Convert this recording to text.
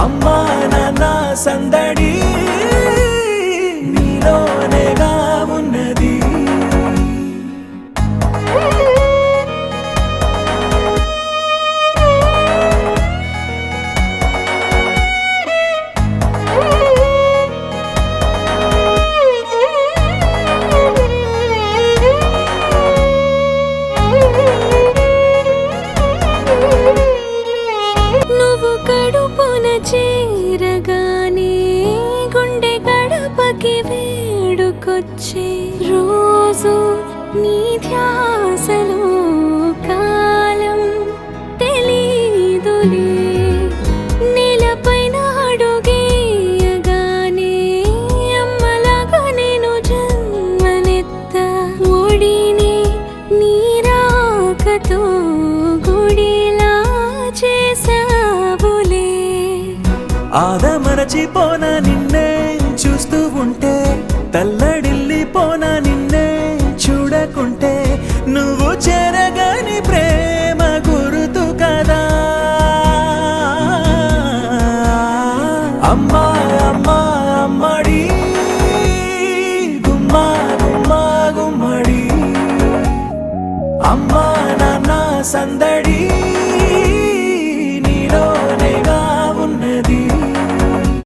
అమ్మా నాన్న సందడి వేడుకొచ్చే రోజు నీ ధ్యాసలో కాలం తెలీదులే. నేలపైన అడుగేయగానే అమ్మలాగా నేను జన్మనెత్త ఒడిని నీరాకతో గుడిలా చేసావులే ఆదమరచిపోన గుమ్మా గుమ్మడి అమ్మా నాన్న సందడి